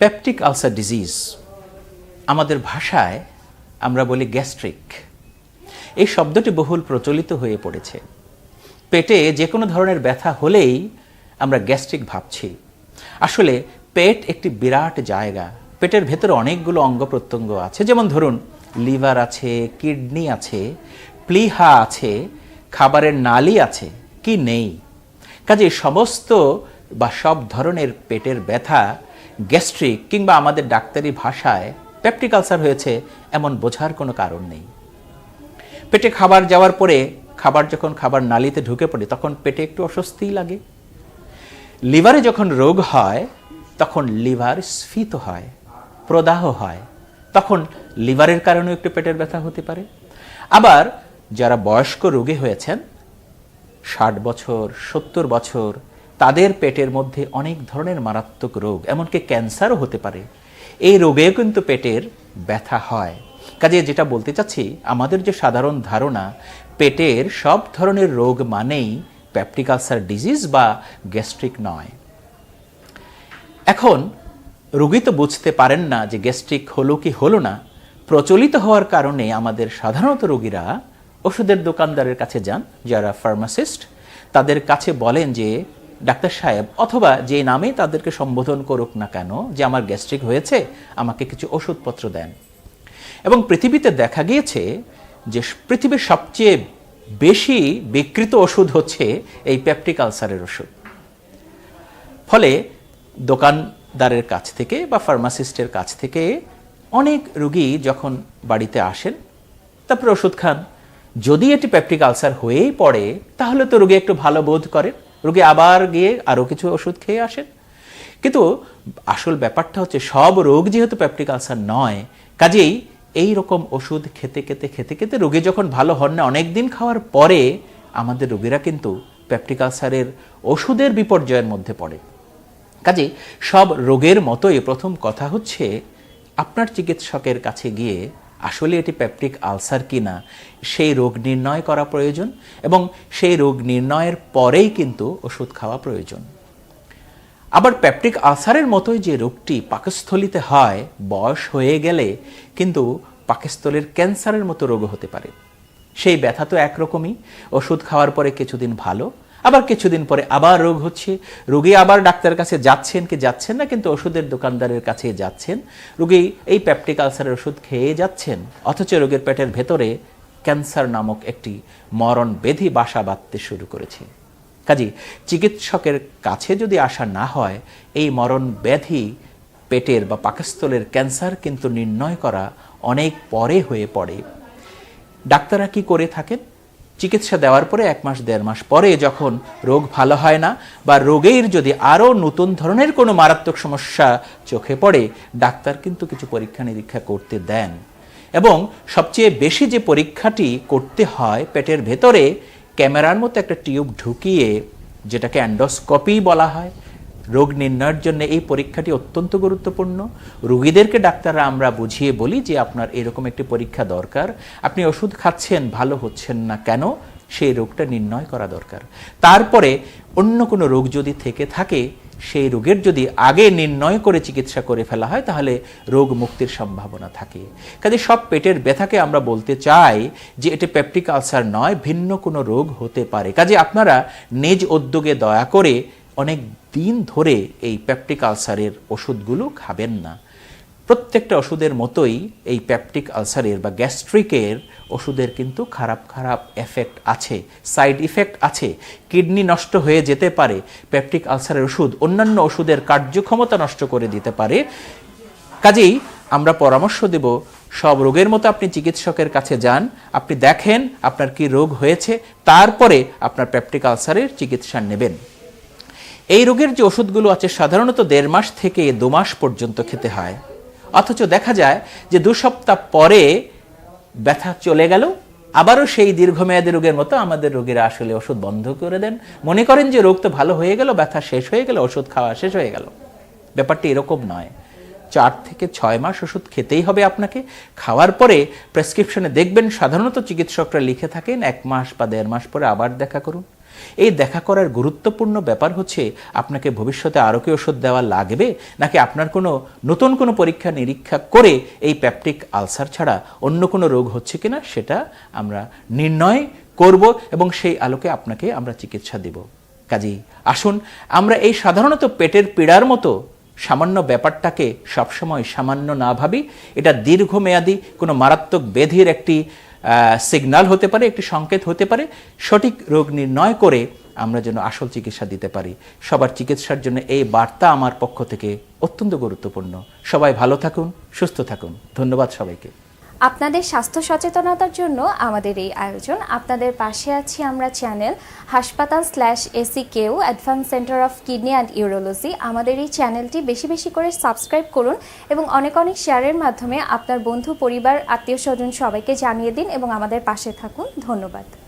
Peptic ulcer disease আমাদের ভাষায় আমরা বলি গ্যাস্ট্রিক। এই শব্দটি বহুল প্রচলিত হয়ে পড়েছে। পেটে যে কোনো ধরনের ব্যথা হলেই আমরা গ্যাস্ট্রিক ভাবছি। আসলে পেট একটি বিরাট জায়গা। পেটের ভেতরে অনেকগুলো অঙ্গ প্রত্যঙ্গ আছে। যেমন ধরুন, লিভার আছে, কিডনি আছে, প্লিহা আছে, খাবারের নালি আছে, কি নেই? কাজে সমস্ত বা সব ধরনের পেটের ব্যথা গ্যাস্ট্রিক কিংবা আমাদের ডাক্তারি ভাষায় পেপটিক আলসার হয়েছে এমন বোঝার কোনো কারণ নেই। পেটে খাবার যাওয়ার পরে খাবার যখন খাবার নালিতে ঢুকে পড়ে, তখন পেটে একটু অস্বস্তিই লাগে। লিভারে যখন রোগ হয়, তখন লিভার স্ফীত হয়, প্রদাহ হয়। তখন লিভারের কারণেও একটু পেটের ব্যথা হতে পারে। আবার যারা বয়স্ক রোগী হয়েছেন, ষাট বছর, সত্তর বছর তাদের পেটের মধ্যে অনেক ধরনের মারাত্মক রোগ, এমনকি ক্যান্সারও হতে পারে। এই রোগেও কিন্তু পেটের ব্যথা হয়। কাজে যেটা বলতে চাচ্ছি, আমাদের যে সাধারণ ধারণা, পেটের সব ধরনের রোগ মানেই প্যাপটিক আলসার ডিজিজ বা গ্যাস্ট্রিক নয়। এখন, রোগী তো বুঝতে পারেন না যে গ্যাস্ট্রিক হলো কি হলো না। প্রচলিত হওয়ার কারণে আমাদের সাধারণত রোগীরা ওষুধের দোকানদারের কাছে যান, যারা ফার্মাসিস্ট তাদের কাছে বলেন যে ডাক্তার সাহেব, অথবা যে নামে তাদেরকে সম্বোধন করুক না কেন, যে আমার গ্যাস্ট্রিক হয়েছে, আমাকে কিছু ওষুধপত্র দেন। এবং পৃথিবীতে দেখা গিয়েছে যে পৃথিবীর সবচেয়ে বেশি বিকৃত ওষুধ হচ্ছে এই পেপটিক আলসারের ওষুধ। ফলে দোকানদারের কাছ থেকে বা ফার্মাসিস্টের কাছ থেকে অনেক রুগী যখন বাড়িতে আসেন, তারপরে ওষুধ খান। যদি এটি পেপটিক আলসার হয়েই পড়ে, তাহলে তো রোগী একটু ভালো বোধ করেন। রোগী আবার গিয়ে আরও কিছু ওষুধ খেয়ে আসেন। কিন্তু আসল ব্যাপারটা হচ্ছে সব রোগ যেহেতু পেপটিক আলসার নয়, কাজেই এই রকম ওষুধ খেতে খেতে খেতে খেতে রোগী যখন ভালো হন না অনেক দিন খাওয়ার পরে আমাদের রোগীরা কিন্তু পেপটিক আলসারের ওষুধের বিপর্যয়ের মধ্যে পড়ে। কাজে সব রোগের মতোই প্রথম কথা হচ্ছে আপনার চিকিৎসকের কাছে গিয়ে আসলে এটি পেপটিক আলসার কিনা, সেই রোগ নির্ণয় করা প্রয়োজন এবং সেই রোগ নির্ণয়ের পরেই কিন্তু ওষুধ খাওয়া প্রয়োজন। আবার পেপটিক আলসারের মতোই যে রোগটি পাকস্থলিতে হয়, বয়স হয়ে গেলে কিন্তু পাকস্থলের ক্যান্সারের মতো রোগ হতে পারে। সেই ব্যথা তো একরকমই, ওষুধ খাওয়ার পরে কিছুদিন ভালো আবার কিছুদিন পরে আবার রোগ হচ্ছে। রোগী আবার ডাক্তারের কাছে যাচ্ছেন কি যাচ্ছেন না, কিন্তু ওষুধের দোকানদারের কাছে যাচ্ছেন। রোগী এই পেপটিক আলসারের ওষুধ খেয়ে যাচ্ছেন, অথচ রোগীর পেটের ভেতরে ক্যান্সার নামক একটি মরণ বেধি বাসা বাঁধতে শুরু করেছে। কাজী চিকিৎসকের কাছে যদি আসা না হয়, এই মরণ ব্যাধি পেটের বা পাকস্থলের ক্যান্সার কিন্তু নির্ণয় করা অনেক পরে হয়ে পড়ে। ডাক্তাররা কি করে থাকেন? চিকিৎসা দেওয়ার পরে এক মাস, দেড় মাস পরে যখন রোগ ভালো হয় না বা রোগের যদি আরও নতুন ধরনের কোনো মারাত্মক সমস্যা চোখে পড়ে, ডাক্তার কিন্তু কিছু পরীক্ষা নিরীক্ষা করতে দেন। এবং সবচেয়ে বেশি যে পরীক্ষাটি করতে হয় পেটের ভেতরে, ক্যামেরার মতো একটা টিউব ঢুকিয়ে, যেটাকে অ্যান্ডোস্কপি বলা হয় রোগ নির্ণয়ের জন্য এই পরীক্ষাটি অত্যন্ত গুরুত্বপূর্ণ। রোগীদেরকে ডাক্তাররা আমরা বুঝিয়ে বলি যে আপনার এরকম একটি পরীক্ষা দরকার। আপনি ওষুধ খাচ্ছেন, ভালো হচ্ছেন না কেন? সেই রোগটা নির্ণয় করা দরকার। তারপরে অন্য কোনো রোগ যদি থেকে থাকে, সেই রোগের যদি আগে নির্ণয় করে চিকিৎসা করে ফেলা হয়, তাহলে রোগ মুক্তির সম্ভাবনা থাকে। কাজে সব পেটের ব্যথাকে আমরা বলতে চাই যে এটি পেপটিক আলসার নয়, ভিন্ন কোনো রোগ হতে পারে। কাজে আপনারা নিজ উদ্যোগে দয়া করে অনেক দিন ধরে এই পেপটিক আলসারের ওষুধগুলো খাবেন না। প্রত্যেকটা ওষুধের মতোই এই প্যাপটিক আলসারের বা গ্যাস্ট্রিকের ওষুধের কিন্তু খারাপ খারাপ এফেক্ট আছে সাইড ইফেক্ট আছে। কিডনি নষ্ট হয়ে যেতে পারে পেপটিক আলসারের ওষুধ অন্যান্য ওষুধের কার্যক্ষমতা নষ্ট করে দিতে পারে। কাজেই আমরা পরামর্শ দেব, সব রোগের মতো আপনি চিকিৎসকের কাছে যান, আপনি দেখেন আপনার কি রোগ হয়েছে, তারপরে আপনার পেপটিক আলসারের চিকিৎসা নেবেন। এই রোগের যে ওষুধগুলো আছে, সাধারণত দেড় মাস থেকে দু মাস পর্যন্ত খেতে হয়। অথচ দেখা যায় যে দু সপ্তাহ পরে ব্যথা চলে গেল, আবারও সেই দীর্ঘমেয়াদী রোগের মতো আমাদের রোগীরা আসলে ওষুধ বন্ধ করে দেন। মনে করেন যে রোগ তো ভালো হয়ে গেল, ব্যথা শেষ হয়ে গেল, ওষুধ খাওয়া শেষ হয়ে গেল। ব্যাপারটি এরকম নয়। চার থেকে ছয় মাস ওষুধ খেতেই হবে আপনাকে। খাওয়ার পরে প্রেসক্রিপশনে দেখবেন সাধারণত চিকিৎসকরা লিখে থাকেন, এক মাস বা দেড় মাস পরে আবার দেখা করুন। এই দেখা করার গুরুত্বপূর্ণ ব্যাপার হচ্ছে, আপনাকে ভবিষ্যতে আরও কি ওষুধ দেওয়া লাগবে? নাকি আপনার কোনো নতুন কোনো পরীক্ষা নিরীক্ষা করে এই প্যাপটিক আলসার ছাড়া অন্য কোনো রোগ হচ্ছে কিনা সেটা আমরা নির্ণয় করব এবং সেই আলোকে আপনাকে আমরা চিকিৎসা দেব। কাজেই আসুন, আমরা এই সাধারণত পেটের পীড়ার মতো সামান্য ব্যাপারটাকে সবসময় সামান্য না ভাবি। এটা দীর্ঘমেয়াদী কোনো মারাত্মক ব্যাধির একটি সিগন্যাল হতে পারে, একটি সংকেত হতে পারে, সঠিক রোগ নির্ণয় করে আমরা যেন আসল চিকিৎসা দিতে পারি। সবার চিকিৎসার জন্য এই বার্তা আমার পক্ষ থেকে অত্যন্ত গুরুত্বপূর্ণ। সবাই ভালো থাকুন, সুস্থ থাকুন। ধন্যবাদ সবাইকে। আপনাদের স্বাস্থ্য সচেতনতার জন্য আমাদের এই আয়োজন। আপনাদের পাশে আছি আমরা চ্যানেল হাসপাতাল স্ল্যাশ এসি কেউ advance centre of kidney and urology আমাদের এই চ্যানেলটি বেশি বেশি করে সাবস্ক্রাইব করুন এবং অনেক অনেক শেয়ারের মাধ্যমে আপনার বন্ধু, পরিবার, আত্মীয় স্বজন সবাইকে জানিয়ে দিন এবং আমাদের পাশে থাকুন। ধন্যবাদ।